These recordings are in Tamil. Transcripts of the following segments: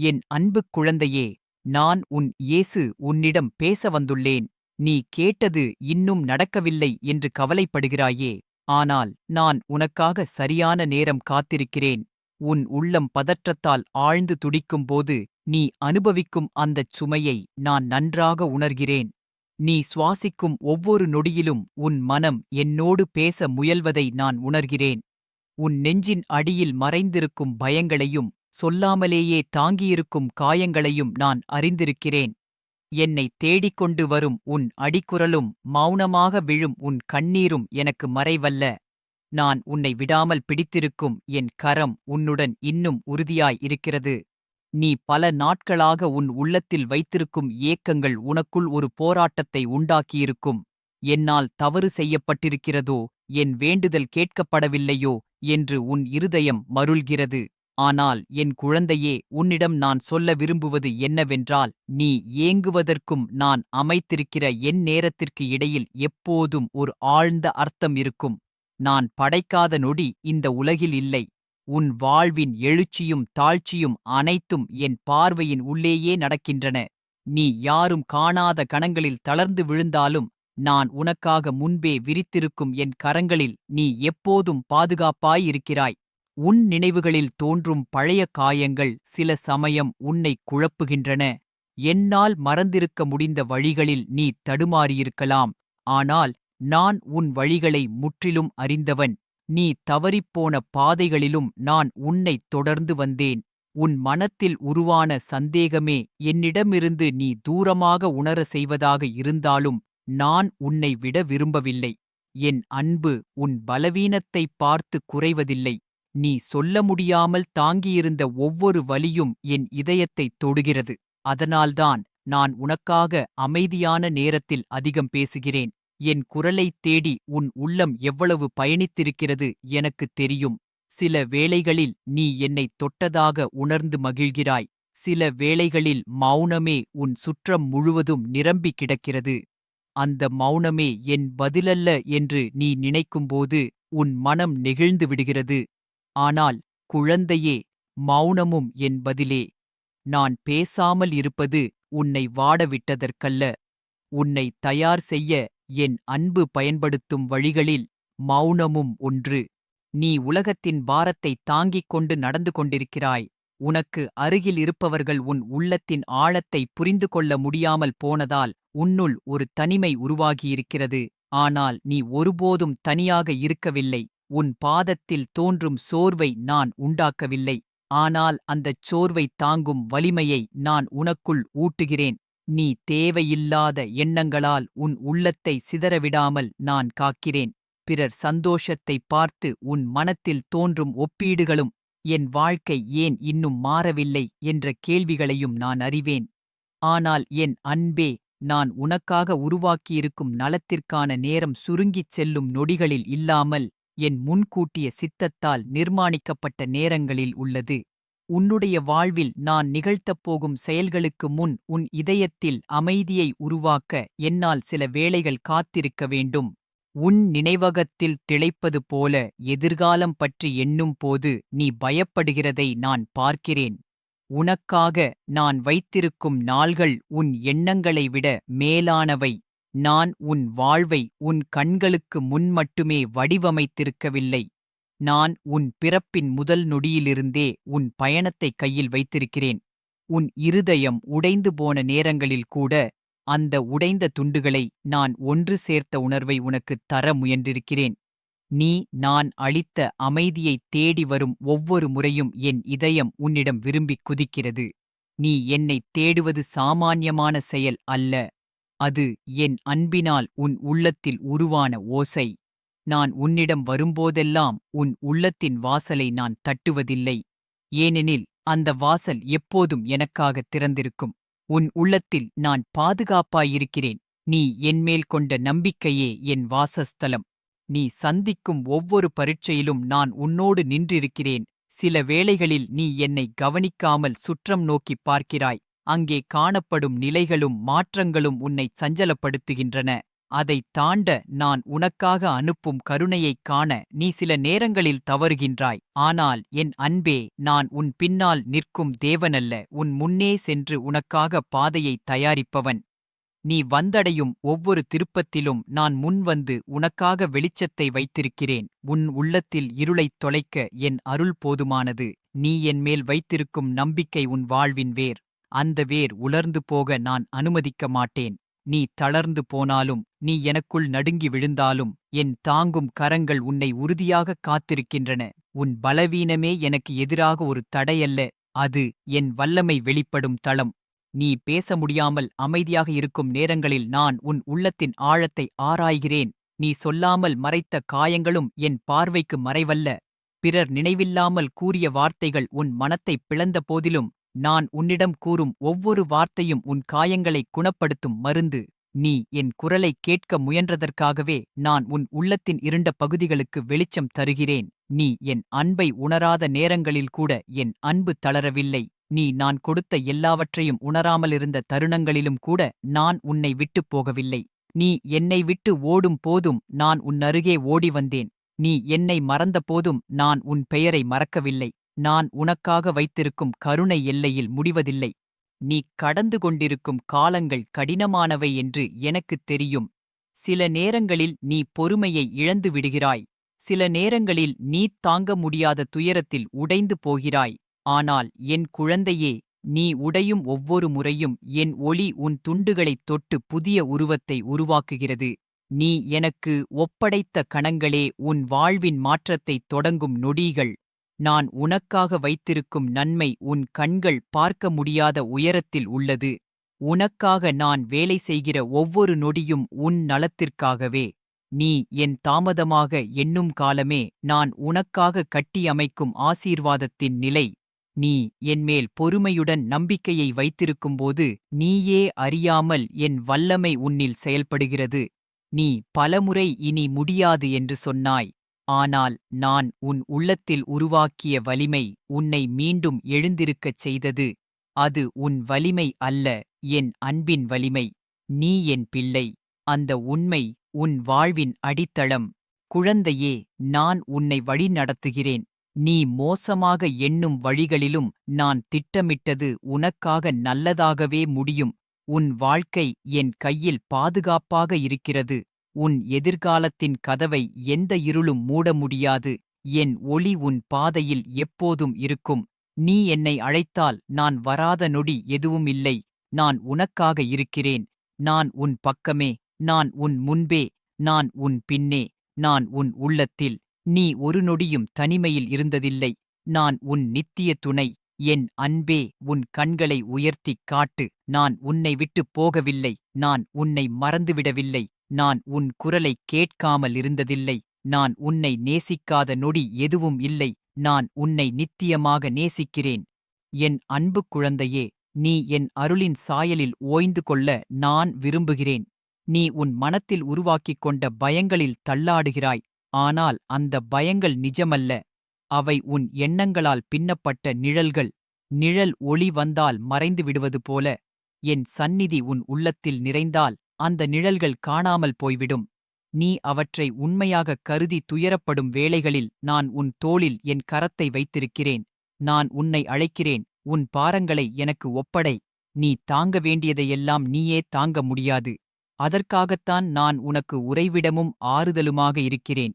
என் அன்புக் குழந்தையே நான் உன் இயேசு உன்னிடம் பேச வந்துள்ளேன் நீ கேட்டது இன்னும் நடக்கவில்லை என்று கவலைப்படுகிறாயே. ஆனால் நான் உனக்காக சரியான நேரம் காத்திருக்கிறேன். உன் உள்ளம் பதற்றத்தால் ஆழ்ந்து துடிக்கும்போது நீ அனுபவிக்கும் அந்தச் சுமையை நான் நன்றாக உணர்கிறேன். நீ சுவாசிக்கும் ஒவ்வொரு நொடியிலும் உன் மனம் என்னோடு பேச முயல்வதை நான் உணர்கிறேன். உன் நெஞ்சின் அடியில் மறைந்திருக்கும் பயங்களையும் சொல்லாமலேயே தாங்கியிருக்கும் காயங்களையும் நான் அறிந்திருக்கிறேன். என்னை தேடிக்கொண்டு வரும் உன் அடிக்குரலும் மௌனமாக விழும் உன் கண்ணீரும் எனக்கு மறைவல்ல. நான் உன்னை விடாமல் பிடித்திருக்கும் என் கரம் உன்னுடன் இன்னும் உறுதியாய் இருக்கிறது. நீ பல நாட்களாக உன் உள்ளத்தில் வைத்திருக்கும் ஏக்கங்கள் உனக்குள் ஒரு போராட்டத்தை உண்டாக்கியிருக்கும். என்னால் தவறு செய்யப்பட்டிருக்கிறதோ என் வேண்டுதல் கேட்கப்படவில்லையோ என்று உன் இருதயம் மருள்கிறது. ஆனால் என் குழந்தையே உன்னிடம் நான் சொல்ல விரும்புவது என்னவென்றால் நீ ஏங்குவதற்கும் நான் அமைத்திருக்கிற என் நேரத்திற்கு இடையில் எப்போதும் ஒரு ஆழ்ந்த அர்த்தம் இருக்கும். நான் படைக்காத நொடி இந்த உலகில் இல்லை. உன் வாழ்வின் எழுச்சியும் தாழ்ச்சியும் அனைத்தும் என் பார்வையின் உள்ளேயே நடக்கின்றன. நீ யாரும் காணாத கணங்களில் தளர்ந்து விழுந்தாலும் நான் உனக்காக முன்பே விரித்திருக்கும் என் கரங்களில் நீ எப்போதும் பாதுகாப்பாயிருக்கிறாய் உன் நினைவுகளில் தோன்றும் பழைய காயங்கள் சில சமயம் உன்னை குழப்புகின்றன. என்னால் மறந்திருக்க முடிந்த வழிகளில் நீ தடுமாறியிருக்கலாம். ஆனால் நான் உன் வழிகளை முற்றிலும் அறிந்தவன். நீ தவறிப்போன பாதைகளிலும் நான் உன்னைத் தொடர்ந்து வந்தேன். உன் மனத்தில் உருவான சந்தேகமே என்னிடமிருந்து நீ தூரமாக உணர செய்வதாக இருந்தாலும் நான் உன்னை விட விரும்பவில்லை. என் அன்பு உன் பலவீனத்தை பார்த்து குறைவதில்லை. நீ சொல்ல முடியாமல் தாங்கியிருந்த ஒவ்வொரு வலியும் என் இதயத்தைத் தொடுகிறது. அதனால்தான் நான் உனக்காக அமைதியான நேரத்தில் அதிகம் பேசுகிறேன். என் குரலைத் தேடி உன் உள்ளம் எவ்வளவு பயணித்திருக்கிறது எனக்குத் தெரியும். சில வேளைகளில் நீ என்னைத் தொட்டதாக உணர்ந்து மகிழ்கிறாய். சில வேளைகளில் மௌனமே உன் சுற்றம் முழுவதும் நிரம்பி கிடக்கிறது. அந்த மௌனமே என் பதிலல்ல என்று நீ நினைக்கும்போது உன் மனம் நெகிழ்ந்து விடுகிறது. ஆனால் குழந்தையே மௌனமும் என் பதிலே. நான் பேசாமல் இருப்பது உன்னை வாடவிட்டதற்கல்ல. உன்னை தயார் செய்ய என் அன்பு பயன்படுத்தும் வழிகளில் மௌனமும் ஒன்று. நீ உலகத்தின் பாரத்தை தாங்கிக் கொண்டு நடந்து கொண்டிருக்கிறாய். உனக்கு அருகில் இருப்பவர்கள் உன் உள்ளத்தின் ஆழத்தை புரிந்து கொள்ள முடியாமல் போனதால் உன்னுள் ஒரு தனிமை உருவாகியிருக்கிறது. ஆனால் நீ ஒருபோதும் தனியாக இருக்கவில்லை. உன் பாதத்தில் தோன்றும் சோர்வை நான் உண்டாக்கவில்லை. ஆனால் அந்தச் சோர்வை தாங்கும் வலிமையை நான் உனக்குள் ஊட்டுகிறேன். நீ தேவையில்லாத எண்ணங்களால் உன் உள்ளத்தை சிதறவிடாமல் நான் காக்கிறேன். பிறர் சந்தோஷத்தை பார்த்து உன் மனத்தில் தோன்றும் ஒப்பீடுகளும் என் வாழ்க்கை ஏன் இன்னும் மாறவில்லை என்ற கேள்விகளையும் நான் அறிவேன். ஆனால் என் அன்பே நான் உனக்காக உருவாக்கியிருக்கும் நலத்திற்கான நேரம் சுருங்கிச் செல்லும் நொடிகளில் இல்லாமல் என் முன்கூட்டிய சித்தத்தால் நிர்மாணிக்கப்பட்ட நேரங்களில் உள்ளது. உன்னுடைய வாழ்வில் நான் நிகழ்த்தப் போகும் செயல்களுக்கு முன் உன் இதயத்தில் அமைதியை உருவாக்க என்னால் சில வேளைகள் காத்திருக்க வேண்டும். உன் நினைவகத்தில் திளைப்பது போல எதிர்காலம் பற்றி எண்ணும் போது நீ பயப்படுகிறதை நான் பார்க்கிறேன். உனக்காக நான் வைத்திருக்கும் நாள்கள் உன் எண்ணங்களை விட மேலானவை. நான் உன் வாழ்வை உன் கண்களுக்கு முன் மட்டுமே வடிவமைத்திருக்கவில்லை. நான் உன் பிறப்பின் முதல் நொடியிலிருந்தே உன் பயணத்தை கையில் வைத்திருக்கிறேன். உன் இருதயம் உடைந்து போன நேரங்களில் கூட அந்த உடைந்த துண்டுகளை நான் ஒன்று சேர்த்த உணர்வை உனக்குத் தர முயன்றிருக்கிறேன். நீ நான் அளித்த அமைதியைத் தேடி வரும் ஒவ்வொரு முறையும் என் இதயம் உன்னிடம் விரும்பிக் குதிக்கிறது. நீ என்னைத் தேடுவது சாமான்யமான செயல் அல்ல. அது என் அன்பினால் உன் உள்ளத்தில் உருவான ஓசை. நான் உன்னிடம் வரும்போதெல்லாம் உன் உள்ளத்தின் வாசலை நான் தட்டுவதில்லை. ஏனெனில் அந்த வாசல் எப்போதும் எனக்காகத் திறந்திருக்கும். உன் உள்ளத்தில் நான் பாதுகாப்பாயிருக்கிறேன். நீ என்மேல் கொண்ட நம்பிக்கையே என் வாசஸ்தலம். நீ சந்திக்கும் ஒவ்வொரு பரீட்சையிலும் நான் உன்னோடு நின்றிருக்கிறேன். சில வேளைகளில் நீ என்னை கவனிக்காமல் சுற்றம் நோக்கிப் பார்க்கிறாய். அங்கே காணப்படும் நிலைகளும் மாற்றங்களும் உன்னை சஞ்சலப்படுத்துகின்றன. அதைத் தாண்ட நான் உனக்காக அனுப்பும் கருணையைக் காண நீ சில நேரங்களில் தவறுகின்றாய். ஆனால் என் அன்பே நான் உன் பின்னால் நிற்கும் தேவனல்ல. உன் முன்னே சென்று உனக்காக பாதையை தயாரிப்பவன். நீ வந்தடையும் ஒவ்வொரு திருப்பத்திலும் நான் முன்வந்து உனக்காக வெளிச்சத்தை வைத்திருக்கிறேன். உன் உள்ளத்தில் இருளைத் தொலைக்க என் அருள் போதுமானது. நீ என்மேல் வைத்திருக்கும் நம்பிக்கை உன் வாழ்வின் வேர். அந்த வேர் உலர்ந்து போக நான் அனுமதிக்க மாட்டேன். நீ தளர்ந்து போனாலும் நீ எனக்குள் நடுங்கி விழுந்தாலும் என் தாங்கும் கரங்கள் உன்னை உறுதியாகக் காத்திருக்கின்றன. உன் பலவீனமே எனக்கு எதிராக ஒரு தடையல்ல அது என் வல்லமை வெளிப்படும் தளம். நீ பேச முடியாமல் அமைதியாக இருக்கும் நேரங்களில் நான் உன் உள்ளத்தின் ஆழத்தை ஆராய்கிறேன். நீ சொல்லாமல் மறைத்த காயங்களும் என் பார்வைக்கு மறைவல்ல. பிறர் நினைவில்லாமல் கூறிய வார்த்தைகள் உன் மனத்தை பிளந்த போதிலும் நான் உன்னிடம் கூறும் ஒவ்வொரு வார்த்தையும் உன் காயங்களை குணப்படுத்தும் மருந்து. நீ என் குரலைக் கேட்க முயன்றதற்காகவே நான் உன் உள்ளத்தின் இருண்ட பகுதிகளுக்கு வெளிச்சம் தருகிறேன். நீ என் அன்பை உணராத நேரங்களில் கூட என் அன்பு தளரவில்லை. நீ நான் கொடுத்த எல்லாவற்றையும் உணராமலிருந்த தருணங்களிலும் கூட நான் உன்னை விட்டுப் போகவில்லை. நீ என்னை விட்டு ஓடும் போதும் நான் உன்னருகே ஓடி வந்தேன். நீ என்னை மறந்தபோதும் நான் உன் பெயரை மறக்கவில்லை. நான் உனக்காக வைத்திருக்கும் கருணை எல்லையில் முடிவதில்லை. நீ கடந்து கொண்டிருக்கும் காலங்கள் கடினமானவை என்று எனக்குத் தெரியும். சில நேரங்களில் நீ பொறுமையை இழந்து விடுகிறாய். சில நேரங்களில் நீ தாங்க முடியாத துயரத்தில் உடைந்து போகிறாய். ஆனால் என் குழந்தையே நீ உடையும் ஒவ்வொரு முறையும் என் ஒளி உன் துண்டுகளைத் தொட்டு புதிய உருவத்தை உருவாக்குகிறது. நீ எனக்கு ஒப்படைத்த கணங்களே உன் வாழ்வின் மாற்றத்தைத் தொடங்கும் நொடிகள். நான் உனக்காக வைத்திருக்கும் நன்மை உன் கண்கள் பார்க்க முடியாத உயரத்தில் உள்ளது. உனக்காக நான் வேலை செய்கிற ஒவ்வொரு நொடியும் உன் நலத்திற்காகவே. நீ என் தாமதமாக எண்ணும் காலமே நான் உனக்காக கட்டியமைக்கும் ஆசீர்வாதத்தின் நிலை. நீ என்மேல் பொறுமையுடன் நம்பிக்கையை வைத்திருக்கும்போது நீயே அறியாமல் என் வல்லமை உன்னில் செயல்படுகிறது. நீ பலமுறை இனி முடியாது என்று சொன்னாய். ஆனால் நான் உன் உள்ளத்தில் உருவாக்கிய வலிமை உன்னை மீண்டும் எழுந்திருக்கச் செய்தது. அது உன் வலிமை அல்ல என் அன்பின் வலிமை. நீ என் பிள்ளை. அந்த உண்மை உன் வாழ்வின் அடித்தளம். குழந்தையே நான் உன்னை வழிநடத்துகிறேன். நீ மோசமாக எண்ணும் வழிகளிலும் நான் திட்டமிட்டது உனக்காக நல்லதாகவே முடியும். உன் வாழ்க்கை என் கையில் பாதுகாப்பாக இருக்கிறது. உன் எதிர்காலத்தின் கதவை எந்த இருளும் மூட முடியாது. என் ஒளி உன் பாதையில் எப்போதும் இருக்கும். நீ என்னை அழைத்தால் நான் வராத நொடி எதுவும் இல்லை. நான் உனக்காக இருக்கிறேன். நான் உன் பக்கமே. நான் உன் முன்பே. நான் உன் பின்னே. நான் உன் உள்ளத்தில். நீ ஒரு நொடியும் தனிமையில் இருந்ததில்லை. நான் உன் நித்திய துணை. என் அன்பே உன் கண்களை உயர்த்திக் காட்டு. நான் உன்னை விட்டுப் போகவில்லை. நான் உன்னை மறந்துவிடவில்லை. நான் உன் குரலைக் கேட்காமல் இருந்ததில்லை. நான் உன்னை நேசிக்காத நொடி எதுவும் இல்லை. நான் உன்னை நித்தியமாக நேசிக்கிறேன். என் அன்பு குழந்தையே நீ என் அருளின் சாயலில் ஓய்ந்து கொள்ள நான் விரும்புகிறேன். நீ உன் மனத்தில் உருவாக்கிக் கொண்ட பயங்களில் தள்ளாடுகிறாய். ஆனால் அந்த பயங்கள் நிஜமல்ல. அவை உன் எண்ணங்களால் பின்னப்பட்ட நிழல்கள். நிழல் ஒளி வந்தால் மறைந்து விடுவது போல. என் சந்நிதி உன் உள்ளத்தில் நிறைந்தால் அந்த நிழல்கள் காணாமல் போய்விடும். நீ அவற்றை உண்மையாகக் கருதி துயரப்படும் வேளைகளில் நான் உன் தோளில் என் கரத்தை வைத்திருக்கிறேன். நான் உன்னை அழைக்கிறேன். உன் பாரங்களை எனக்கு ஒப்படை. நீ தாங்க வேண்டியதையெல்லாம் நீயே தாங்க முடியாது. அதற்காகத்தான் நான் உனக்கு உறைவிடமும் ஆறுதலுமாக இருக்கிறேன்.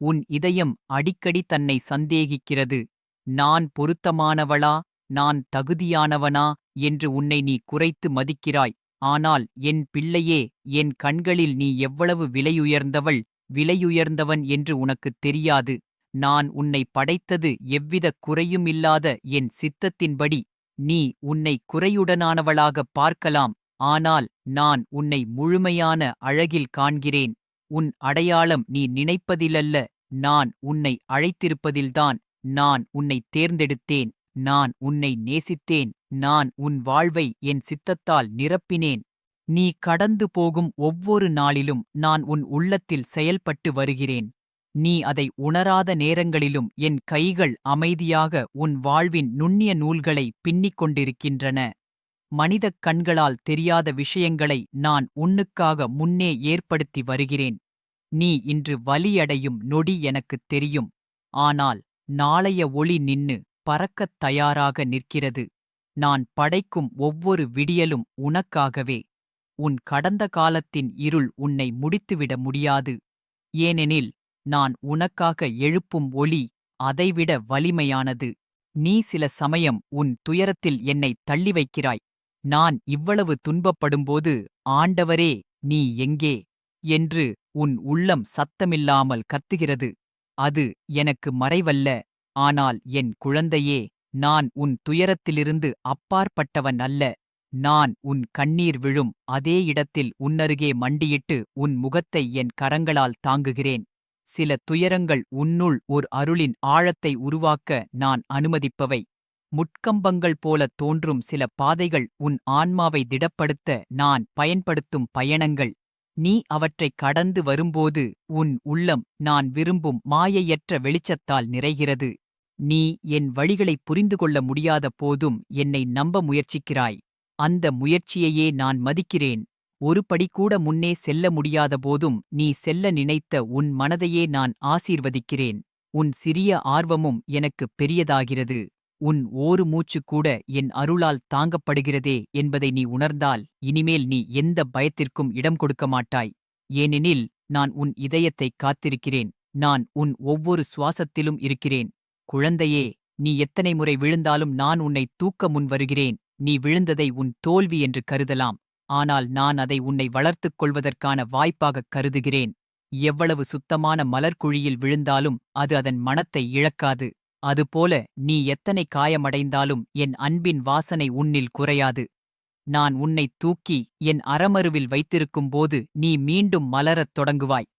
உன் இதயம் அடிக்கடி தன்னை சந்தேகிக்கிறது. நான் பொருத்தமானவளா? நான் தகுதியானவனா? என்று உன்னை நீ குறைத்து மதிக்கிறாய். ஆனால் என் பிள்ளையே என் கண்களில் நீ எவ்வளவு விலையுயர்ந்தவள் விலையுயர்ந்தவன் என்று உனக்குத் தெரியாது. நான் உன்னை படைத்தது எவ்வித குறையுமில்லாத என் சித்தத்தின்படி. நீ உன்னை குறையுடனானவளாகப் பார்க்கலாம் ஆனால் நான் உன்னை முழுமையான அழகில் காண்கிறேன். உன் அடையாளம் நீ நினைப்பதிலல்ல நான் உன்னை அழைத்திருப்பதில்தான் நான் உன்னை தேர்ந்தெடுத்தேன். நான் உன்னை நேசித்தேன் நான் உன் வாழ்வை என் சித்தத்தால் நிரப்பினேன். நீ கடந்து போகும் ஒவ்வொரு நாளிலும் நான் உன் உள்ளத்தில் செயல்பட்டு வருகிறேன். நீ அதை உணராத நேரங்களிலும் என் கைகள் அமைதியாக உன் வாழ்வின் நுண்ணிய நூல்களை பின்னிக் கொண்டிருக்கின்றன. மனிதக் கண்களால் தெரியாத விஷயங்களை நான் உன்னுக்காக முன்னே ஏற்படுத்தி வருகிறேன். நீ இன்று வலியடையும் நொடி எனக்குத் தெரியும். ஆனால் நாளைய ஒளி நின்னு பறக்கத் தயாராக நிற்கிறது. நான் படைக்கும் ஒவ்வொரு விடியலும் உனக்காகவே. உன் கடந்த காலத்தின் இருள் உன்னை முடித்துவிட முடியாது. ஏனெனில் நான் உனக்காக எழுப்பும் ஒளி அதைவிட வலிமையானது. நீ சில சமயம் உன் துயரத்தில் என்னை தள்ளி வைக்கிறாய். நான் இவ்வளவு துன்பப்படும்போது ஆண்டவரே நீ எங்கே என்று உன் உள்ளம் சத்தமில்லாமல் கத்துகிறது. அது எனக்கு மறைவல்ல. ஆனால் என் குழந்தையே நான் உன் துயரத்திலிருந்து அப்பாற்பட்டவன் அல்ல. நான் உன் கண்ணீர் விழும் அதே இடத்தில் உன்னருகே மண்டியிட்டு உன் முகத்தை என் கரங்களால் தாங்குகிறேன். சில துயரங்கள் உன்னுள் ஓர் அருளின் ஆழத்தை உருவாக்க நான் அனுமதிப்பவை. முட்கம்பங்கள் போலத் தோன்றும் சில பாதைகள் உன் ஆன்மாவை திடப்படுத்த நான் பயன்படுத்தும் பயணங்கள். நீ அவற்றைக் கடந்து வரும்போது உன் உள்ளம் நான் விரும்பும் மாயையற்ற வெளிச்சத்தால் நிறைகிறது. நீ என் வழிகளைப் புரிந்து கொள்ள முடியாத போதும் என்னை நம்ப முயற்சிக்கிறாய். அந்த முயற்சியையே நான் மதிக்கிறேன். ஒரு படி கூட முன்னே செல்ல முடியாத போதும் நீ செல்ல நினைத்த உன் மனதையே நான் ஆசீர்வதிக்கிறேன். உன் சிறிய ஆர்வமும் எனக்குப் பெரியதாகிறது. உன் ஓரு மூச்சு கூட என் அருளால் தாங்கப்படுகிறதே என்பதை நீ உணர்ந்தால் இனிமேல் நீ எந்த பயத்திற்கும் இடம் கொடுக்க மாட்டாய். ஏனெனில் நான் உன் இதயத்தைக் காத்திருக்கிறேன். நான் உன் ஒவ்வொரு சுவாசத்திலும் இருக்கிறேன். குழந்தையே நீ எத்தனை முறை விழுந்தாலும் நான் உன்னை தூக்க முன் வருகிறேன். நீ விழுந்ததை உன் தோல்வி என்று கருதலாம். ஆனால் நான் அதை உன்னை வளர்த்துக் கொள்வதற்கான வாய்ப்பாகக் கருதுகிறேன். எவ்வளவு சுத்தமான மலர்க்குழியில் விழுந்தாலும் அது அதன் மனத்தை இழக்காது. அதுபோல நீ எத்தனை காயமடைந்தாலும் என் அன்பின் வாசனை உன்னில் குறையாது. நான் உன்னைத் தூக்கி என் அறமருவில் வைத்திருக்கும்போது நீ மீண்டும் மலரத் தொடங்குவாய்.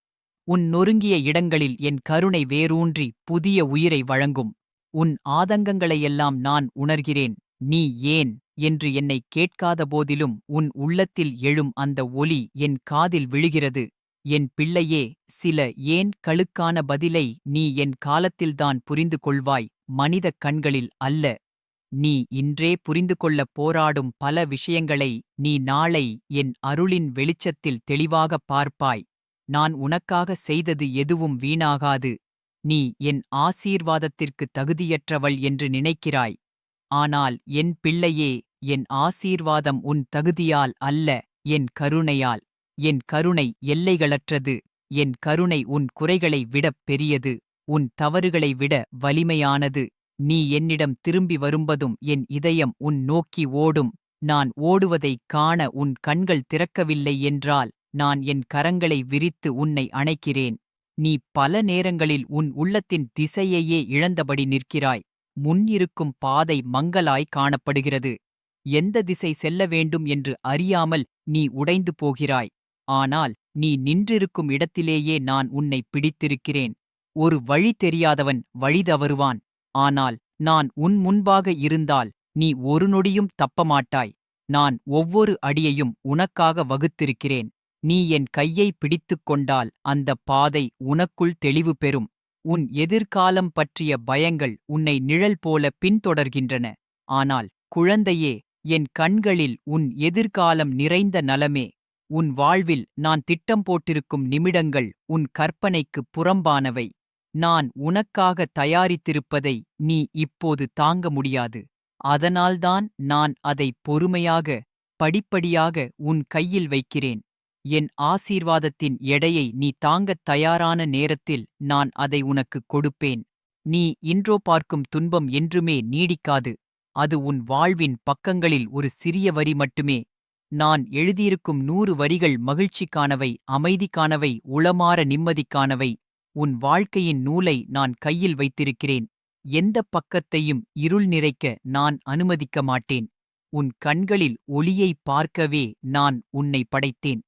உன் நொறுங்கிய இடங்களில் என் கருணை வேரூன்றி புதிய உயிரை வழங்கும். உன் ஆதங்கங்களையெல்லாம் நான் உணர்கிறேன். நீ ஏன்? என்று என்னைக் கேட்காத போதிலும் உன் உள்ளத்தில் எழும் அந்த ஒலி என் காதில் விழுகிறது. என் பிள்ளையே சில ஏன் களுக்கான பதிலை நீ என் காலத்தில்தான் புரிந்து கொள்வாய். மனிதக் கண்களில் அல்ல. நீ இன்றே புரிந்து கொள்ளப் போராடும் பல விஷயங்களை நீ நாளை என் அருளின் வெளிச்சத்தில் தெளிவாகப் பார்ப்பாய். நான் உனக்காக செய்தது எதுவும் வீணாகாது. நீ என் ஆசீர்வாதத்திற்கு தகுதியற்றவள் என்று நினைக்கிறாய். ஆனால் என் பிள்ளையே என் ஆசீர்வாதம் உன் தகுதியால் அல்ல என் கருணையால். என் கருணை எல்லைகளற்றது. என் கருணை உன் குறைகளை விடப் பெரியது. உன் தவறுகளை விட வலிமையானது. நீ என்னிடம் திரும்பி வரும்பதும் என் இதயம் உன் நோக்கி ஓடும். நான் ஓடுவதைக் காண உன் கண்கள் திறக்கவில்லை என்றால் நான் என் கரங்களை விரித்து உன்னை அணைக்கிறேன். நீ பல நேரங்களில் உன் உள்ளத்தின் திசையையே இழந்தபடி நிற்கிறாய். முன் இருக்கும் பாதை மங்கலாய் காணப்படுகிறது. எந்த திசை செல்ல வேண்டும் என்று அறியாமல் நீ உடைந்து போகிறாய். ஆனால் நீ நின்றிருக்கும் இடத்திலேயே நான் உன்னை பிடித்திருக்கிறேன். ஒரு வழி தெரியாதவன் வழி தவறுவான். ஆனால் நான் உன் முன்பாக இருந்தால் நீ ஒரு நொடியும் தப்பமாட்டாய். நான் ஒவ்வொரு அடியையும் உனக்காக வகுத்திருக்கிறேன். நீ என் கையை பிடித்துக் கொண்டால் அந்தப் பாதை உனக்குள் தெளிவு பெறும். உன் எதிர்காலம் பற்றிய பயங்கள் உன்னை நிழல் போல பின்தொடர்கின்றன. ஆனால் குழந்தையே என் கண்களில் உன் எதிர்காலம் நிறைந்த நலமே. உன் வாழ்வில் நான் திட்டம் போட்டிருக்கும் நிமிடங்கள் உன் கற்பனைக்குப் புறம்பானவை. நான் உனக்காக தயாரித்திருப்பதை நீ இப்போது தாங்க முடியாது. அதனால்தான் நான் அதை பொறுமையாக படிப்படியாக உன் கையில் வைக்கிறேன். என் ஆசீர்வாதத்தின் எடையை நீ தாங்கத் தயாரான நேரத்தில் நான் அதை உனக்குக் கொடுப்பேன். நீ இன்றோ பார்க்கும் துன்பம் என்றுமே நீடிக்காது. அது உன் வாழ்வின் பக்கங்களில் ஒரு சிறிய வரி மட்டுமே. நான் எழுதியிருக்கும் நூறு வரிகள் மகிழ்ச்சிக்கானவை அமைதிக்கானவை உளமாற நிம்மதிக்கானவை. உன் வாழ்க்கையின் நூலை நான் கையில் வைத்திருக்கிறேன். எந்தப் பக்கத்தையும் இருள் நிறைக்க நான் அனுமதிக்க மாட்டேன். உன் கண்களில் ஒளியை பார்க்கவே நான் உன்னை படைத்தேன்.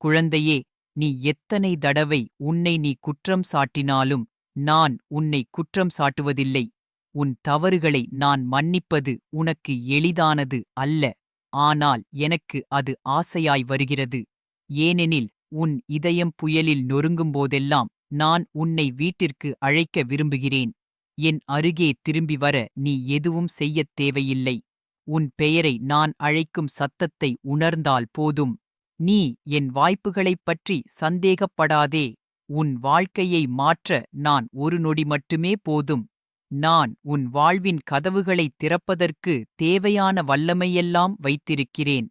குழந்தையே நீ எத்தனை தடவை உன்னை நீ குற்றம் சாட்டினாலும் நான் உன்னை குற்றம் சாட்டுவதில்லை. உன் தவறுகளை நான் மன்னிப்பது உனக்கு எளிதானது அல்ல. ஆனால் எனக்கு அது ஆசையாய் வருகிறது. ஏனெனில் உன் இதயம் புயலில் நொறுங்கும்போதெல்லாம் நான் உன்னை வீட்டிற்கு அழைக்க விரும்புகிறேன். என் அருகே திரும்பி வர நீ எதுவும் செய்யத் தேவையில்லை. உன் பெயரை நான் அழைக்கும் சத்தத்தை உணர்ந்தால் போதும். நீ என் வாய்ப்புகளைப் பற்றி சந்தேகப்படாதே. உன் வாழ்க்கையை மாற்ற நான் ஒரு நொடி மட்டுமே போதும். நான் உன் வாழ்வின் கதவுகளைத் திறப்பதற்கு தேவையான வல்லமையெல்லாம் வைத்திருக்கிறேன்.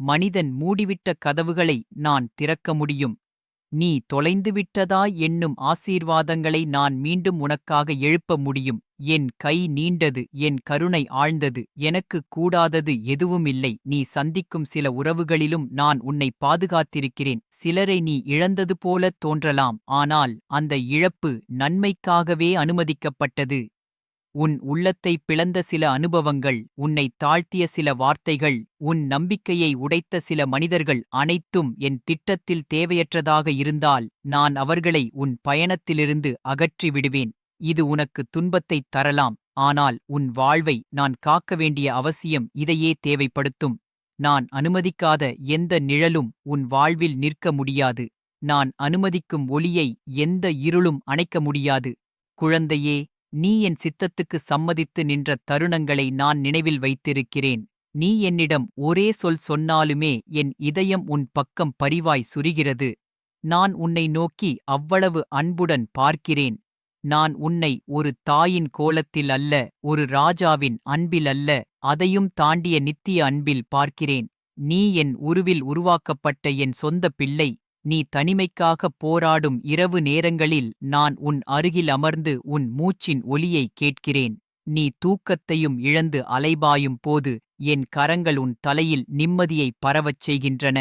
மனிதன் மூடிவிட்ட கதவுகளை நான் திறக்க முடியும். நீ தொலைந்துவிட்டதா என்னும் ஆசீர்வாதங்களை நான் மீண்டும் உனக்காக எழுப்ப முடியும். என் கை நீண்டது என் கருணை ஆழ்ந்தது எனக்கு கூடாதது எதுவுமில்லை நீ சந்திக்கும் சில உறவுகளிலும் நான் உன்னை பாதுகாத்திருக்கிறேன். சிலரை நீ இழந்தது போலத் தோன்றலாம் ஆனால் அந்த இழப்பு நன்மைக்காகவே அனுமதிக்கப்பட்டது. உன் உள்ளத்தைப் பிளந்த சில அனுபவங்கள் உன்னை தாழ்த்திய சில வார்த்தைகள் உன் நம்பிக்கையை உடைத்த சில மனிதர்கள் அனைத்தும் என் திட்டத்தில் தேவையற்றதாக இருந்தால் நான் அவர்களை உன் பயணத்திலிருந்து அகற்றி விடுவேன். இது உனக்கு துன்பத்தைத் தரலாம் ஆனால் உன் வாழ்வை நான் காக்க வேண்டிய அவசியம் இதையே தேவைப்படுத்தும். நான் அனுமதிக்காத எந்த நிழலும் உன் வாழ்வில் நிற்க முடியாது. நான் அனுமதிக்கும் ஒளியை எந்த இருளும் அணைக்க முடியாது. குழந்தையே நீ என் சித்தத்துக்கு சம்மதித்து நின்ற தருணங்களை நான் நினைவில் வைத்திருக்கிறேன். நீ என்னிடம் ஒரே சொல் சொன்னாலுமே என் இதயம் உன் பக்கம் பரிவாய் சுரிகிறது. நான் உன்னை நோக்கி அவ்வளவு அன்புடன் பார்க்கிறேன். நான் உன்னை ஒரு தாயின் கோலத்தில் அல்ல ஒரு ராஜாவின் அன்பில் அல்ல அதையும் தாண்டிய நித்திய அன்பில் பார்க்கிறேன். நீ என் உருவில் உருவாக்கப்பட்ட என் சொந்த பிள்ளை நீ தனிமைக்காகப் போராடும் இரவு நேரங்களில் நான் உன் அருகில் அமர்ந்து உன் மூச்சின் ஒலியைக் கேட்கிறேன். நீ தூக்கத்தையும் இழந்து அலைபாயும் போது என் கரங்கள் உன் தலையில் நிம்மதியைப் பரவச் செய்கின்றன.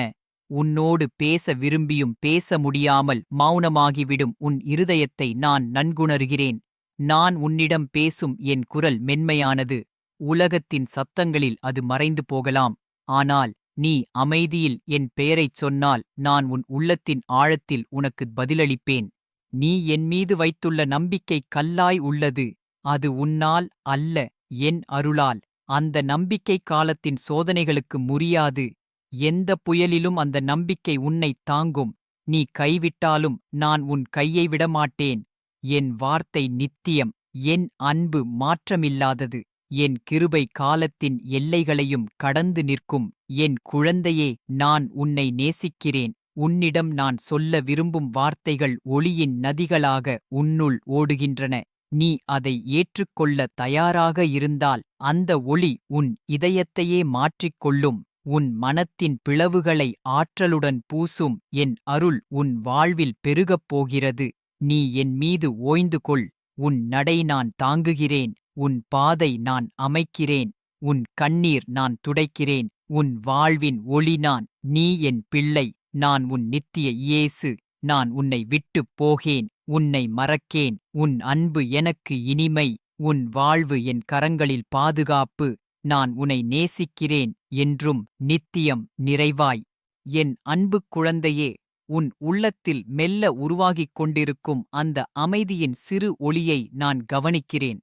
உன்னோடு பேச விரும்பியும் பேச முடியாமல் மௌனமாகிவிடும் உன் இருதயத்தை நான் நன்குணர்கிறேன். நான் உன்னிடம் பேசும் என் குரல் மென்மையானது. உலகத்தின் சத்தங்களில் அது மறைந்து போகலாம். ஆனால் நீ அமைதியில் என் பெயரைச் சொன்னால் நான் உன் உள்ளத்தின் ஆழத்தில் உனக்குப் பதிலளிப்பேன். நீ என் மீது வைத்துள்ள நம்பிக்கை கல்லாய் உள்ளது. அது உன்னால் அல்ல என் அருளால். அந்த நம்பிக்கை காலத்தின் சோதனைகளுக்கு முறியாது. எந்த புயலிலும் அந்த நம்பிக்கை உன்னைத் தாங்கும். நீ கைவிட்டாலும் நான் உன் கையை விடமாட்டேன். என் வார்த்தை நித்தியம் என் அன்பு மாற்றமில்லாதது. என் கிருபை காலத்தின் எல்லைகளையும் கடந்து நிற்கும். என் குழந்தையே நான் உன்னை நேசிக்கிறேன். உன்னிடம் நான் சொல்ல விரும்பும் வார்த்தைகள் ஒளியின் நதிகளாக உன்னுள் ஓடுகின்றன. நீ அதை ஏற்றுக்கொள்ள தயாராக இருந்தால் அந்த ஒளி உன் இதயத்தையே மாற்றிக் கொள்ளும் உன் மனத்தின் பிளவுகளை ஆற்றலுடன் பூசும். என் அருள் உன் வாழ்வில் பெருகப் போகிறது. நீ என் மீது ஓய்ந்து கொள் உன் நடை நான் தாங்குகிறேன். உன் பாதை நான் அமைக்கிறேன் உன் கண்ணீர் நான் துடைக்கிறேன் உன் வாழ்வின் ஒளி நான் நீ என் பிள்ளை நான் உன் நித்திய இயேசு நான் உன்னை விட்டுப் போகேன் உன்னை மறக்கேன் உன் அன்பு எனக்கு இனிமை உன் வாழ்வு என் கரங்களில் பாதுகாப்பு நான் உன்னை நேசிக்கிறேன் என்றும் நித்தியம் நிறைவாய். என் அன்பு குழந்தையே உன் உள்ளத்தில் மெல்ல உருவாகிக் கொண்டிருக்கும் அந்த அமைதியின் சிறு ஒளியை நான் கவனிக்கிறேன்.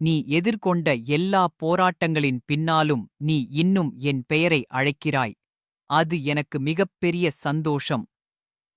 நீ எதிர்கொண்ட எல்லா போராட்டங்களின் பின்னாலும் நீ இன்னும் என் பெயரை அழைக்கிறாய். அது எனக்கு மிகப்பெரிய சந்தோஷம்.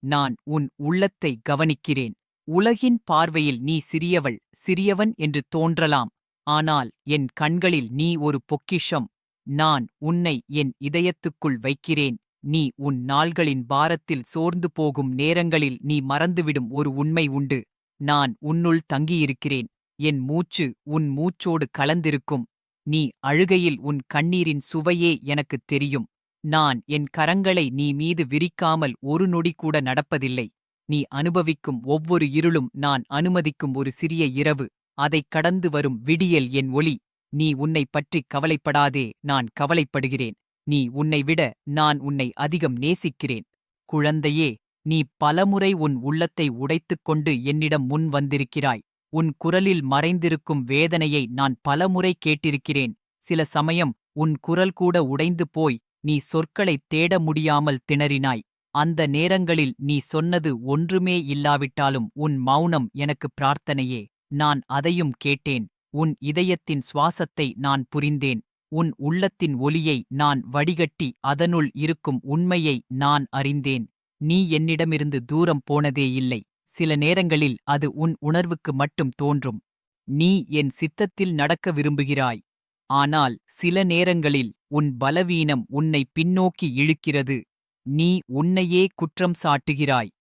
நான் உன் உள்ளத்தை கவனிக்கிறேன். உலகின் பார்வையில் நீ சிறியவள் சிறியவன் என்று தோன்றலாம். ஆனால் என் கண்களில் நீ ஒரு பொக்கிஷம். நான் உன்னை என் இதயத்துக்குள் வைக்கிறேன். நீ உன் நாள்களின் பாரத்தில் சோர்ந்து போகும் நேரங்களில் நீ மறந்துவிடும் ஒரு உண்மை உண்டு. நான் உன்னுள் தங்கியிருக்கிறேன். என் மூச்சு உன் மூச்சோடு கலந்திருக்கும். நீ அழுகையில் உன் கண்ணீரின் சுவையே எனக்குத் தெரியும். நான் என் கரங்களை நீ மீது விரிக்காமல் ஒரு நொடி கூட நடப்பதில்லை. நீ அனுபவிக்கும் ஒவ்வொரு இருளும் நான் அனுமதிக்கும் ஒரு சிறிய இரவு. அதைக் கடந்து வரும் விடியல் என் ஒளி. நீ உன்னை பற்றிக் கவலைப்படாதே நான் கவலைப்படுகிறேன். நீ உன்னை விட நான் உன்னை அதிகம் நேசிக்கிறேன். குழந்தையே நீ பலமுறை உன் உள்ளத்தை உடைத்துக் கொண்டு என்னிடம் முன் வந்திருக்கிறாய். உன் குரலில் மறைந்திருக்கும் வேதனையை நான் பலமுறை கேட்டிருக்கிறேன். சில சமயம் உன் குரல் கூட உடைந்து போய் நீ சொற்களைத் தேட முடியாமல் திணறினாய். அந்த நேரங்களில் நீ சொன்னது ஒன்றுமே இல்லாவிட்டாலும் உன் மௌனம் எனக்கு பிரார்த்தனையே. நான் அதையும் கேட்டேன். உன் இதயத்தின் சுவாசத்தை நான் புரிந்தேன். உன் உள்ளத்தின் ஒலியை நான் வடிகட்டி அதனுள் இருக்கும் உண்மையை நான் அறிந்தேன். நீ என்னிடமிருந்து தூரம் போனதே இல்லை. சில நேரங்களில் அது உன் உணர்வுக்கு மட்டும் தோன்றும். நீ என் சித்தத்தில் நடக்க விரும்புகிறாய். ஆனால் சில நேரங்களில் உன் பலவீனம் உன்னை பின்னோக்கி இழுக்கிறது. நீ உன்னையே குற்றம் சாட்டுகிறாய்.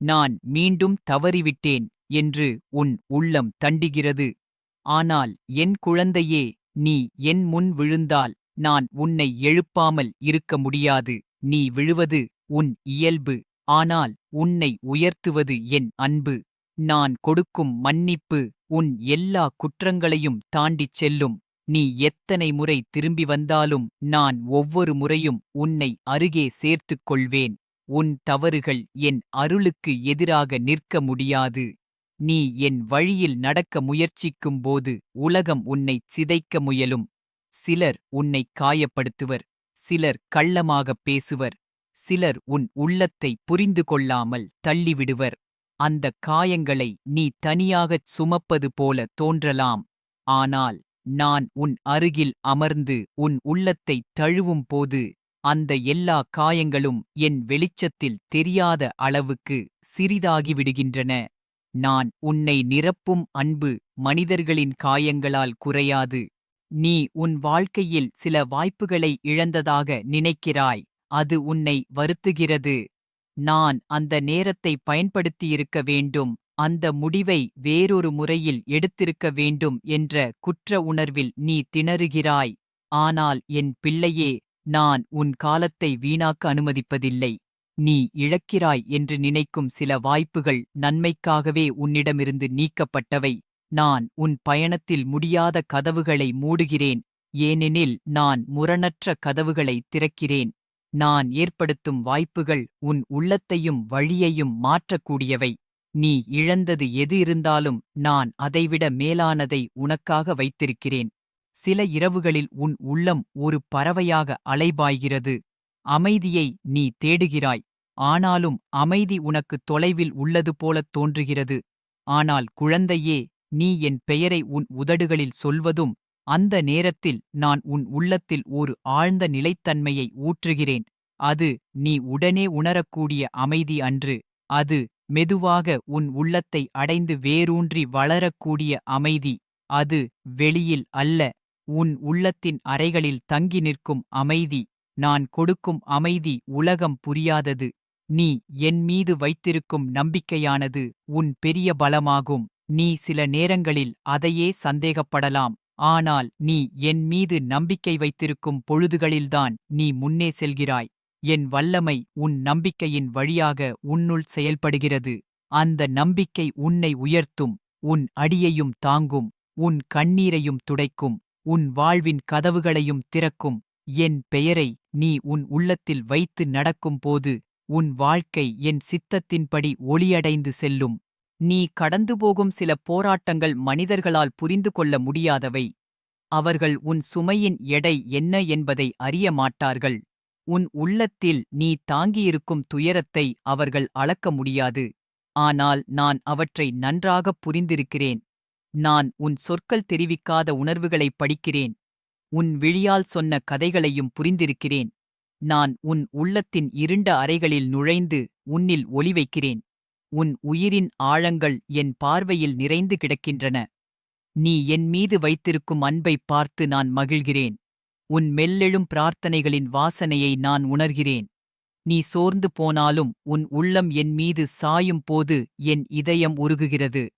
நான் மீண்டும் தவறிவிட்டேன் என்று உன் உள்ளம் தண்டிகிறது. ஆனால் என் குழந்தையே நீ என் முன் விழுந்தால் நான் உன்னை எழுப்பாமல் இருக்க முடியாது. நீ விழுவது உன் இயல்பு. ஆனால் உன்னை உயர்த்துவது என் அன்பு. நான் கொடுக்கும் மன்னிப்பு உன் எல்லா குற்றங்களையும் தாண்டிச் செல்லும். நீ எத்தனை முறை திரும்பி வந்தாலும் நான் ஒவ்வொரு முறையும் உன்னை அருகே சேர்த்துக் கொள்வேன். உன் தவறுகள் என் அருளுக்கு எதிராக நிற்க முடியாது. நீ என் வழியில் நடக்க முயற்சிக்கும்போது உலகம் உன்னைச் சிதைக்க முயலும். சிலர் உன்னைக் காயப்படுத்துவர். சிலர் கள்ளமாகப் பேசுவர். சிலர் உன் உள்ளத்தை புரிந்து கொள்ளாமல் தள்ளிவிடுவர். அந்தக் காயங்களை நீ தனியாகச் சுமப்பது போல தோன்றலாம். ஆனால் நான் உன் அருகில் அமர்ந்து உன் உள்ளத்தைத் தழுவும் போது அந்த எல்லா காயங்களும் என் வெளிச்சத்தில் தெரியாத அளவுக்கு சிறிதாகிவிடுகின்றன. நான் உன்னை நிரப்பும் அன்பு மனிதர்களின் காயங்களால் குறையாது. நீ உன் வாழ்க்கையில் சில வாய்ப்புகளை இழந்ததாக நினைக்கிறாய். அது உன்னை வருத்துகிறது. நான் அந்த நேரத்தை பயன்படுத்தியிருக்க வேண்டும். அந்த முடிவை வேறொரு முறையில் எடுத்திருக்க வேண்டும் என்ற குற்ற உணர்வில் நீ திணறுகிறாய். ஆனால் என் பிள்ளையே நான் உன் காலத்தை வீணாக்க அனுமதிப்பதில்லை. நீ இழக்கிறாய் என்று நினைக்கும் சில வாய்ப்புகள் நன்மைக்காகவே உன்னிடமிருந்து நீக்கப்பட்டவை. நான் உன் பயணத்தில் முடியாத கதவுகளை மூடுகிறேன். ஏனெனில் நான் முரணற்ற கதவுகளை திறக்கிறேன். நான் ஏற்படுத்தும் வாய்ப்புகள் உன் உள்ளத்தையும் வழியையும் மாற்றக்கூடியவை. நீ இழந்தது எது இருந்தாலும் நான் அதைவிட மேலானதை உனக்காக வைத்திருக்கிறேன். சில இரவுகளில் உன் உள்ளம் ஒரு பறவையாக அலைபாய்கிறது. அமைதியை நீ தேடுகிறாய். ஆனாலும் அமைதி உனக்கு தொலைவில் உள்ளது போலத் தோன்றுகிறது. ஆனால் குழந்தையே நீ என் பெயரை உன் உதடுகளில் சொல்வதும் அந்த நேரத்தில் நான் உன் உள்ளத்தில் ஒரு ஆழ்ந்த நிலைத்தன்மையை ஊற்றுகிறேன். அது நீ உடனே உணரக்கூடிய அமைதி அன்று. அது மெதுவாக உன் உள்ளத்தை அடைந்து வேரூன்றி வளரக்கூடிய அமைதி. அது வெளியில் அல்ல உன் உள்ளத்தின் அறைகளில் தங்கி நிற்கும் அமைதி. நான் கொடுக்கும் அமைதி உலகம் புரியாதது. நீ என் மீது வைத்திருக்கும் நம்பிக்கையானது உன் பெரிய பலமாகும். நீ சில நேரங்களில் அதையே சந்தேகப்படலாம். ஆனால் நீ என் மீது நம்பிக்கை வைத்திருக்கும் பொழுதுகளில்தான் நீ முன்னே செல்கிறாய். என் வல்லமை உன் நம்பிக்கையின் வழியாக உன்னுள் செயல்படுகிறது. அந்த நம்பிக்கை உன்னை உயர்த்தும் உன் அடியையும் தாங்கும் உன் கண்ணீரையும் துடைக்கும் உன் வாழ்வின் கதவுகளையும் திறக்கும். என் பெயரை நீ உன் உள்ளத்தில் வைத்து நடக்கும்போது உன் வாழ்க்கை என் சித்தத்தின்படி ஒளியடைந்து செல்லும். நீ கடந்து போகும் சில போராட்டங்கள் மனிதர்களால் புரிந்து கொள்ள முடியாதவை. அவர்கள் உன் சுமையின் எடை என்ன என்பதை அறிய மாட்டார்கள். உன் உள்ளத்தில் நீ தாங்கியிருக்கும் துயரத்தை அவர்கள் அளக்க முடியாது. ஆனால் நான் அவற்றை நன்றாகப் புரிந்திருக்கிறேன். நான் உன் சொற்கள் தெரிவிக்காத உணர்வுகளைப் படிக்கிறேன். உன் விழியால் சொன்ன கதைகளையும் புரிந்திருக்கிறேன். நான் உன் உள்ளத்தின் இருண்ட அறைகளில் நுழைந்து உன்னில் ஒளி வைக்கிறேன். உன் உயிரின் ஆழங்கள் என் பார்வையில் நிறைந்து கிடக்கின்றன. நீ என் மீது வைத்திருக்கும் அன்பைப் பார்த்து நான் மகிழ்கிறேன். உன் மெல்லெழும் பிரார்த்தனைகளின் வாசனையை நான் உணர்கிறேன். நீ சோர்ந்து போனாலும் உன் உள்ளம் என் மீது சாயும் போது என் இதயம் உருகுகிறது.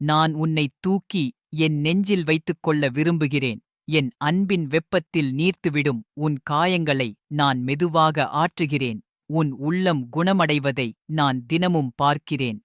நான் உன்னை தூக்கி என் நெஞ்சில் வைத்துக் கொள்ள விரும்புகிறேன். என் அன்பின் வெப்பத்தில் நீர்த்துவிடும் உன் காயங்களை நான் மெதுவாக ஆற்றுகிறேன். உன் உள்ளம் குணமடைவதை நான் தினமும் பார்க்கிறேன்.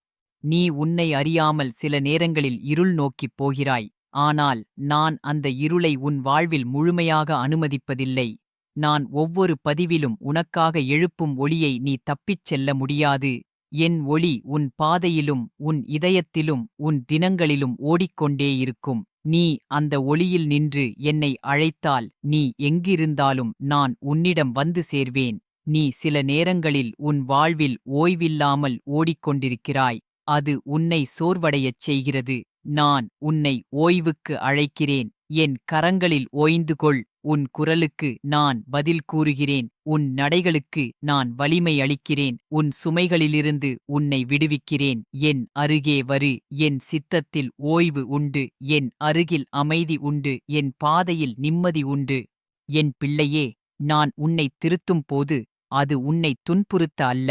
நீ உன்னை அறியாமல் சில நேரங்களில் இருள் நோக்கிப் போகிறாய். ஆனால் நான் அந்த இருளை உன் வாழ்வில் முழுமையாக அனுமதிப்பதில்லை. நான் ஒவ்வொரு பதிவிலும் உனக்காக எழுப்பும் ஒளியை நீ தப்பிச் செல்ல முடியாது. என் ஒளி உன் பாதையிலும் உன் இதயத்திலும் உன் தினங்களிலும் ஓடிக்கொண்டே இருக்கும். நீ அந்த ஒளியில் நின்று என்னை அழைத்தால் நீ எங்கிருந்தாலும் நான் உன்னிடம் வந்து சேர்வேன். நீ சில நேரங்களில் உன் வாழ்வில் ஓய்வில்லாமல் ஓடிக்கொண்டிருக்கிறாய். அது உன்னை சோர்வடையச் செய்கிறது. நான் உன்னை ஓய்வுக்கு அழைக்கிறேன். என் கரங்களில் ஓய்ந்து கொள் உன் குரலுக்கு நான் பதில் கூறுகிறேன். உன் நடைகளுக்கு நான் வலிமை அளிக்கிறேன். உன் சுமைகளிலிருந்து உன்னை விடுவிக்கிறேன். என் அருகே வரு. என் சித்தத்தில் ஓய்வு உண்டு. என் அருகில் அமைதி உண்டு. என் பாதையில் நிம்மதி உண்டு. என் பிள்ளையே நான் உன்னை திருத்தும் போது அது உன்னை துன்புறுத்த அல்ல.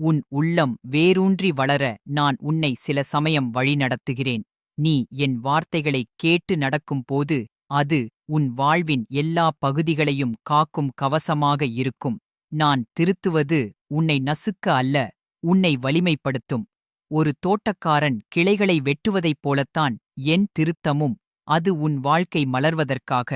உன் உள்ளம் வேரூன்றி வளர நான் உன்னை சில சமயம் வழிநடத்துகிறேன் நீ என் வார்த்தைகளைக் கேட்டு நடக்கும்போது அது உன் வாழ்வின் எல்லா பகுதிகளையும் காக்கும் கவசமாக இருக்கும். நான் திருத்துவது உன்னை நசுக்க அல்ல உன்னை வலிமைப்படுத்தும். ஒரு தோட்டக்காரன் கிளைகளை வெட்டுவதைப் போலத்தான் என் திருத்தமும் அது உன் வாழ்க்கை மலர்வதற்காக.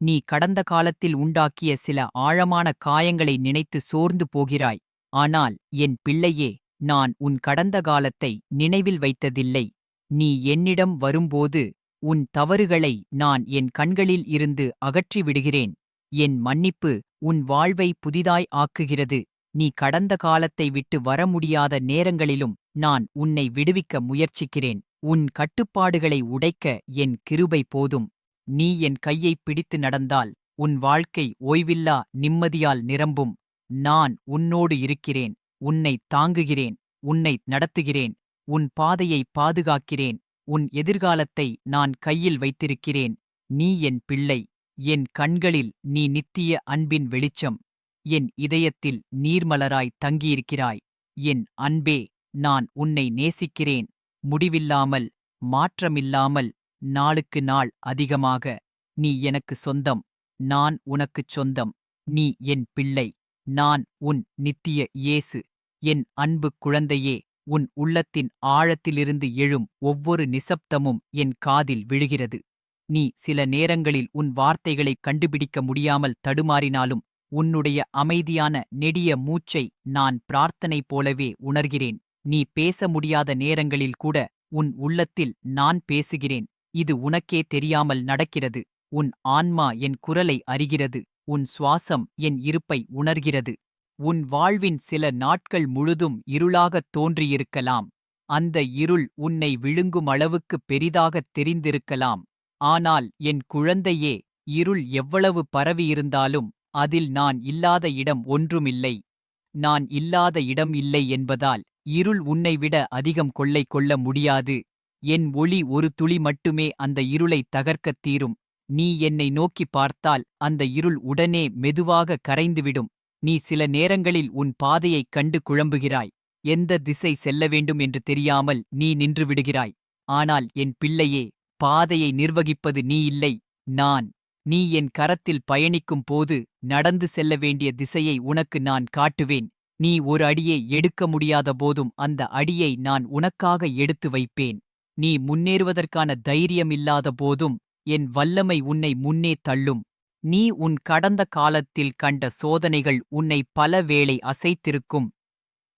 நீ கடந்த காலத்தில் உண்டாக்கிய சில ஆழமான காயங்களை நினைத்து சோர்ந்து போகிறாய். ஆனால் என் பிள்ளையே நான் உன் கடந்த காலத்தை நினைவில் வைத்ததில்லை. நீ என்னிடம் வரும்போது உன் தவறுகளை நான் என் கண்களில் இருந்து அகற்றி விடுகிறேன். என் மன்னிப்பு உன் வாழ்வை புதிதாய் ஆக்குகிறது. நீ கடந்த காலத்தை விட்டு வர முடியாத நேரங்களிலும் நான் உன்னை விடுவிக்க முயற்சிக்கிறேன். உன் கட்டுப்பாடுகளை உடைக்க என் கிருபை போதும். நீ என் கையைப் பிடித்து நடந்தால் உன் வாழ்க்கை ஓய்வில்லா நிம்மதியால் நிரம்பும். நான் உன்னோடு இருக்கிறேன் உன்னை தாங்குகிறேன் உன்னை நடத்துகிறேன் உன் பாதையை பாதுகாக்கிறேன் உன் எதிர்காலத்தை நான் கையில் வைத்திருக்கிறேன். நீ என் பிள்ளை என் கண்களில் நீ நித்திய அன்பின் வெளிச்சம். என் இதயத்தில் நீர்மலராய் தங்கியிருக்கிறாய். என் அன்பே நான் உன்னை நேசிக்கிறேன். முடிவில்லாமல் மாற்றமில்லாமல் நாளுக்கு நாள் அதிகமாக நீ எனக்கு சொந்தம் நான் உனக்குச் சொந்தம் நீ என் பிள்ளை நான் உன் நித்திய இயேசு என் அன்பு குழந்தையே உன் உள்ளத்தின் ஆழத்திலிருந்து எழும் ஒவ்வொரு நிசப்தமும் என் காதில் விழுகிறது. நீ சில நேரங்களில் உன் வார்த்தைகளைக் கண்டுபிடிக்க முடியாமல் தடுமாறினாலும் உன்னுடைய அமைதியான நெடிய மூச்சை நான் பிரார்த்தனை போலவே உணர்கிறேன். நீ பேச முடியாத நேரங்களில் கூட உன் உள்ளத்தில் நான் பேசுகிறேன். இது உனக்கே தெரியாமல் நடக்கிறது. உன் ஆன்மா என் குரலை அறிகிறது. உன் சுவாசம் என் இருப்பை உணர்கிறது. உன் வாழ்வின் சில நாட்கள் முழுதும் இருளாகத் தோன்றியிருக்கலாம். அந்த இருள் உன்னை விழுங்கும் அளவுக்கு பெரிதாகத் தெரிந்திருக்கலாம். ஆனால் என் குழந்தையே இருள் எவ்வளவு பரவியிருந்தாலும் அதில் நான் இல்லாத இடம் ஒன்றுமில்லை. நான் இல்லாத இடம் இல்லை என்பதால் இருள் உன்னைவிட அதிகம் கொள்ளை கொள்ள முடியாது. என் ஒளி ஒரு துளி மட்டுமே அந்த இருளைத் தகர்க்கத் தீரும். நீ என்னை நோக்கி பார்த்தால் அந்த இருள் உடனே மெதுவாக கரைந்துவிடும். நீ சில நேரங்களில் உன் பாதையைக் கண்டு குழம்புகிறாய். எந்த திசை செல்ல வேண்டும் என்று தெரியாமல் நீ நின்றுவிடுகிறாய் ஆனால் என் பிள்ளையே பாதையை நிர்வகிப்பது நீ இல்லை நான். நீ என் கரத்தில் பயணிக்கும் போது நடந்து செல்ல வேண்டிய திசையை உனக்கு நான் காட்டுவேன். நீ ஒரு அடியை எடுக்க முடியாத போதும் அந்த அடியை நான் உனக்காக எடுத்து வைப்பேன். நீ முன்னேறுவதற்கான தைரியமில்லாத போதும் என் வல்லமை உன்னை முன்னே தள்ளும். நீ உன் கடந்த காலத்தில் கண்ட சோதனைகள் உன்னை பல வேளை அசைத்திருக்கும்.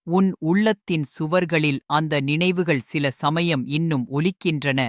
உன் உள்ளத்தின் சுவர்களில் அந்த நினைவுகள் சில சமயம் இன்னும் ஒலிக்கின்றன.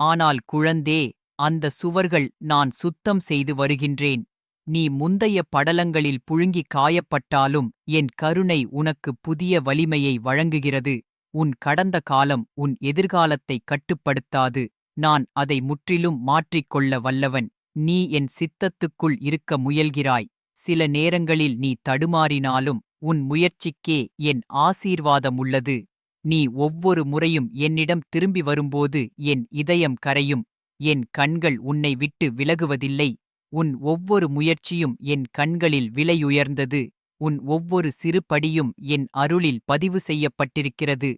ஆனால் குழந்தே அந்த சுவர்கள் நான் சுத்தம் செய்து வருகின்றேன். நீ முந்தைய படலங்களில் புழுங்கி காயப்பட்டாலும் என் கருணை உனக்கு புதிய வலிமையை வழங்குகிறது. உன் கடந்த காலம் உன் எதிர்காலத்தை கட்டுப்படுத்தாது. நான் அதை முற்றிலும் மாற்றிக்கொள்ள வல்லவன். நீ என் சித்தத்துக்குள் இருக்க முயல்கிறாய். சில நேரங்களில் நீ தடுமாறினாலும் உன் முயற்சிக்கே என் ஆசீர்வாதம் உள்ளது. நீ ஒவ்வொரு முறையும் என்னிடம் திரும்பி வரும்போது என் இதயம் கரையும். என் கண்கள் உன்னை விட்டு விலகுவதில்லை. உன் ஒவ்வொரு முயற்சியும் என் கண்களில் விலையுயர்ந்தது. உன் ஒவ்வொரு சிறு படியும் என் அருளில் பதிவு செய்யப்பட்டிருக்கிறது.